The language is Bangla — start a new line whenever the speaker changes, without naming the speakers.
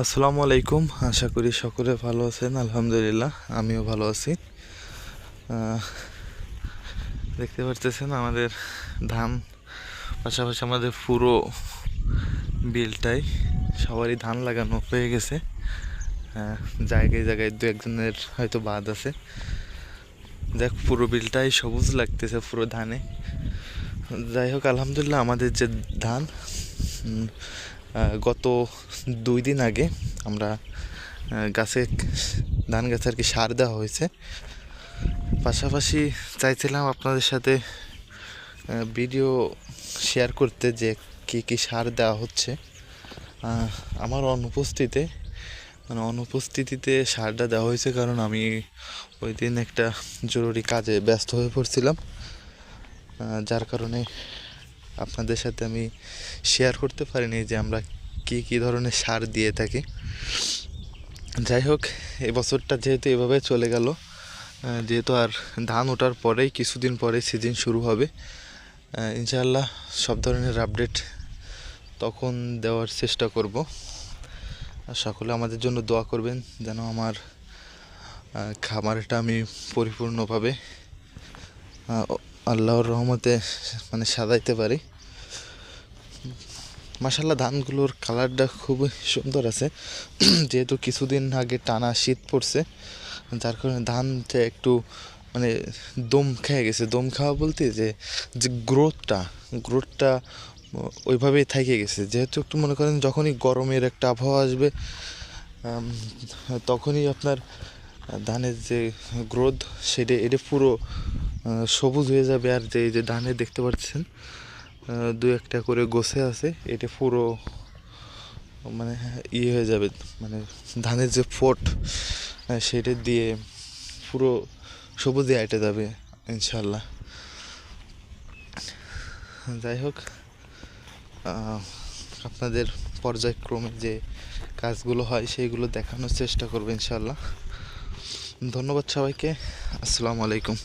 আসসালামু আলাইকুম। আশা করি সকলে ভালো আছেন, আলহামদুলিল্লাহ, আমিও ভালো আছি। দেখতে পারতেছেন আমাদের ধান, পাশাপাশি আমাদের পুরো বিলটাই, সবারই ধান লাগানো হয়ে গেছে। জায়গায় জায়গায় দু একজনের হয়তো বাদ আছে। দেখ পুরো বিলটাই সবুজ লাগতেছে পুরো ধানে। যাই হোক, আলহামদুলিল্লাহ, আমাদের যে ধান গত দুই দিন আগে আমরা গাছে ধান গাছে আর কি সার দেওয়া হয়েছে। পাশাপাশি চাইছিলাম আপনাদের সাথে ভিডিও শেয়ার করতে যে কি কি সার দেওয়া হচ্ছে। আমার অনুপস্থিতিতে মানে অনুপস্থিতিতে সারটা দেওয়া হয়েছে কারণ আমি ওই দিন একটা জরুরি কাজে ব্যস্ত হয়ে পড়ছিলাম। যার কারণে আপনাদের সাথে আমি শেয়ার করতে পারিনি যে আমরা কি কি ধরনের সার দিয়ে থাকি। যাই হোক এই বছরটা যেহেতু এভাবে চলে গেল যেহেতু আর ধান ওঠার পরেই কিছুদিন পরে সিজন শুরু হবে ইনশাআল্লাহ সব ধরনের আপডেট তখন দেওয়ার চেষ্টা করব। আর সকলে আমাদের জন্য দোয়া করবেন যেন আমার খামারটা আমি পরিপূর্ণভাবে আল্লাহর রহমতে মানে সাজাইতে পারি। মাসাল্লাহ ধানগুলোর কালারটা খুবই সুন্দর আছে। যেহেতু কিছুদিন আগে টানা শীত পড়ছে, যার কারণে ধানটা একটু মানে দম খেয়ে গেছে। দম খাওয়া বলতে যে যে গ্রোথটা গ্রোথটা ওইভাবেই থেকে গেছে। যেহেতু একটু মনে করেন যখনই গরমের একটা আবহাওয়া আসবে তখনই আপনার ধানের যে গ্রোথ, সেটা, এটা পুরো সবুজ হয়ে যাবে আর যে যে ধানে দেখতে পাচ্ছেন দু একটা করে গোছে আছে, এটা পুরো মানে ইয়ে হয়ে যাবে মানে ধানের যে ফোট সেটা দিয়ে পুরো সবুজে আইটে যাবে ইনশাল্লাহ যাই হোক আপনাদের পর্যায়ক্রমে যে কাজগুলো হয়, সেইগুলো দেখানোর চেষ্টা করব ইনশাল্লাহ ধন্যবাদ সবাইকে, আসসালামু আলাইকুম।